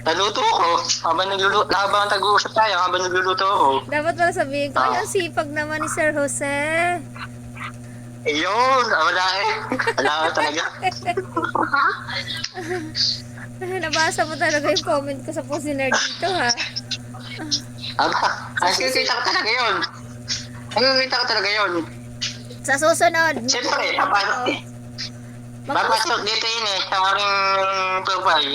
Naluto ko. Habang nagluluto, habang tag-uusap tayo, habang nagluluto ako. Dapat pala sabihin ko, ay, Ah. ang sipag naman ni Sir Jose. Ayun, ah, wala eh. Wala ka talaga. Nabasa mo talaga yung comment ko sa post ni Nerd dito, ha? Aba, ay, kikita ko talaga yun. Ay, kikita ko talaga yun. Sa susunod. Siyempre, papasok, papasok dito yun eh, sa aking profile.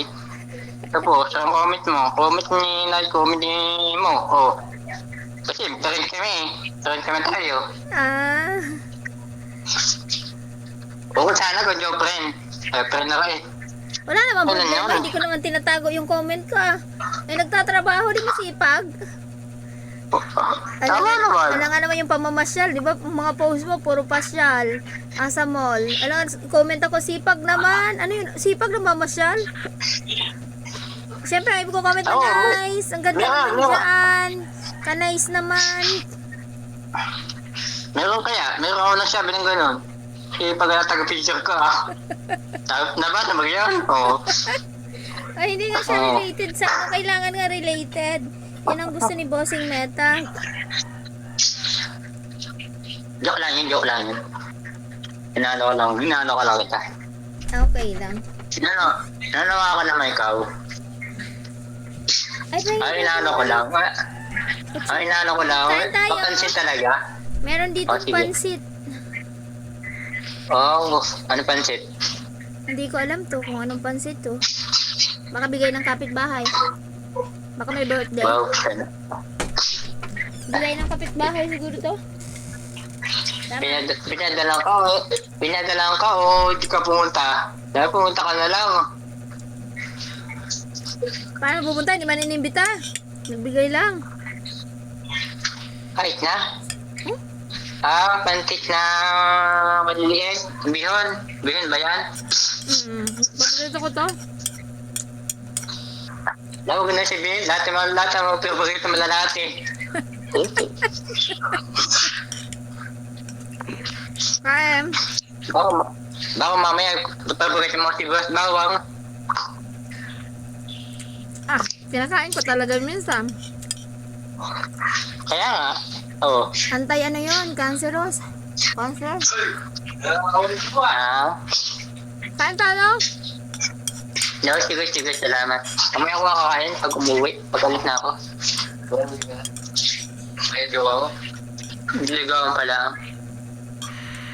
Tapos, ang comment mo, comment ni like, comment ni mo, oh. Kasi, friend kami, friend kami tayo. Ah, Oo, sana kung joke friend. Eh, friend na rin. wala naman Ano problema. Hindi ko naman tinatago yung comment ko, ah. Ay, nagtatrabaho, di masipag. Alam, Tama naman. alam nga naman yung pamamasyal, di ba? Mga post mo, puro pasyal. Asa mall. Alam nga, comment ako, sipag naman. Ano yun? Sipag na mamasyal? Siyempre, ay ko comment na Oo. nice. Ang ganda Meron, meron. dyan. Ka-nice naman. Meron kaya, meron ako nagsabi ng gano'n. Eh, pag taga-picture ka, ah. Nabasa mo yan? Oo. Ay, hindi nga siya related sa ano. Kailangan nga related. Yan ang gusto ni Bossing Meta. Joke lang yun, joke lang yun. Inano ko lang, inano ko lang kita. Okay lang. Inano, inano ka naman ikaw. Ay, inano ko lang. Ay, inano ko lang. Kain tayo. Talaga. Meron dito Oh, sige. pansit. Oh, ano pansit? Hindi ko alam to kung anong pansit to. Baka bigay ng kapitbahay. Baka may birthday. Wow, ano. Bigay ng kapitbahay siguro to. Tama. Pinad pinadalang ka, oh. pinadalang ka, o hindi ka pumunta. Dahil pumunta ka na lang. Paano pupunta? Hindi man inimbita. Nagbigay lang. Kahit na. Hmm? Ah, pansit na maliliit. Bihon. Bihon ba yan? Mm. Paborito ko to. Lawag na si Bihon. Lahat ng mga lahat ng mga paborito mo lalaki. Kaya, Baka, ma- baka mamaya paborito mo si Boss Bawang. ah, kinakain ko talaga minsan. Kaya nga. Oo. Antay ano yun? Cancerous. Cancer. Ah. Kain tayo. No, sige, sige, salamat. Kamay ako kakain pag umuwi. Pag alis na ako. May jowa ko. Diligawan pala.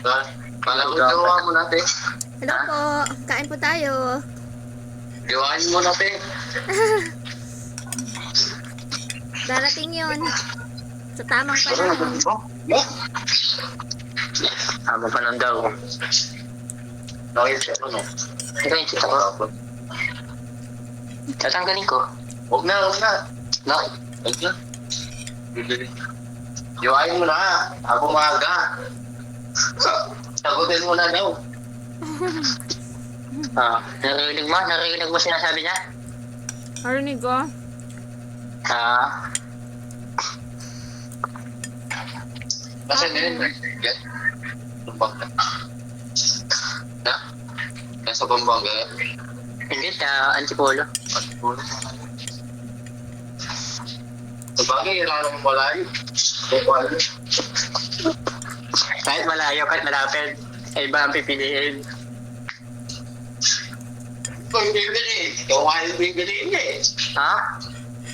Ha? Pala ko jowa mo natin. Hello po. Kain po tayo. Jowain mo natin. Darating yon Sa tamang panahon. Tama pa nang daw. Okay, siya ano? Ito yung kita ko. Tatanggalin ko. Huwag na, huwag na. No? Huwag na. Jowain mo na. Ako maaga. Sagutin mo na daw. ah, naririnig mo? Naririnig mo sinasabi niya? Narinig ko. Ah. Kasi ngayon, get Pampanga. Na? Nasa Pampanga. Hindi, sa Antipolo. Sa bagay, ilan mo malayo. Kahit malayo, kahit malapit, ay iba ang pipiliin. Ikaw yung bibili. Ikaw nga yung bibili eh. Ha?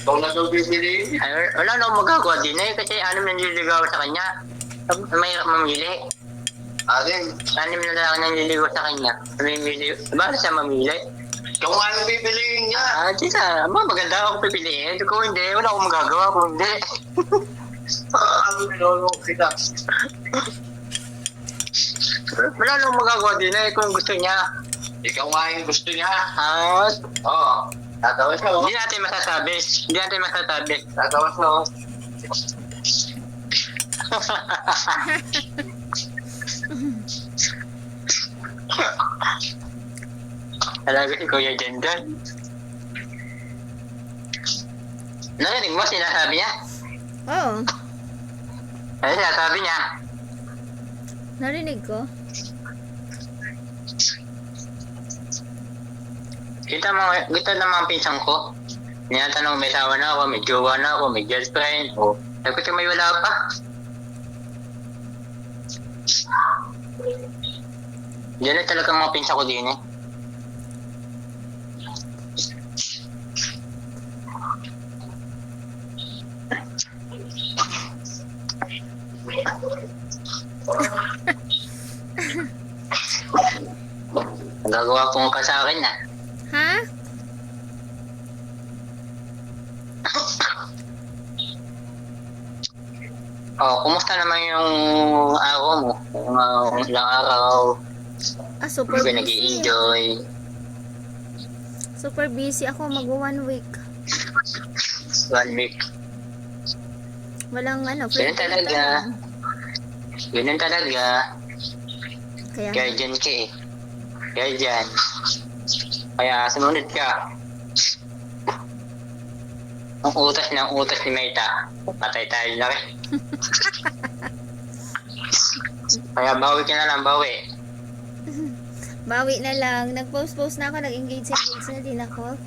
Ikaw na daw bibili. Ay, wala na akong magagawa din eh, kasi anim na nililigaw sa kanya. Mahirap mamili. Alin, Anim na lang nililigaw sa kanya. Mamimili. Bakit siya mamili? ikaw nga yung bibiliin niya. Ah, di sa, ba, maganda ako pipiliin. Kung hindi, wala akong magagawa kung hindi. Ano minolo kita? Wala na akong magagawa din eh, kung gusto niya. Ikaw nga yung gusto niya. Ah, Oo. Tatawas na oh. hindi natin masasabi. Hindi natin masasabi. Tatawas na oh. Talaga si Kuya Jen dyan. Narinig mo sinasabi niya? Oo. Ano sinasabi niya? Narinig ko. Kita mga, kita ng mga pinsang ko. Tinatanong, may asawa na ako, may jowa na ako, may girlfriend. O, sabi ko, may wala pa. Diyan na talaga mga pinsa ko din eh. Nagagawa pong ka sa akin ah. Ha? Oh, kumusta naman yung araw mo? Yung uh, ilang araw, Ah, super busy. nag-i-enjoy. Super busy ako. Mag one week. One week. Walang ano. Ganun talaga. Ganun talaga. Kaya, Guardian ka eh. Guardian. Kaya sumunod ka. Ang utas ng utas ni Maita. Patay tayo na rin. Kaya bawi ka na lang, bawi. bawi na lang. Nag-post-post na ako. Nag-engage-engage na din ako.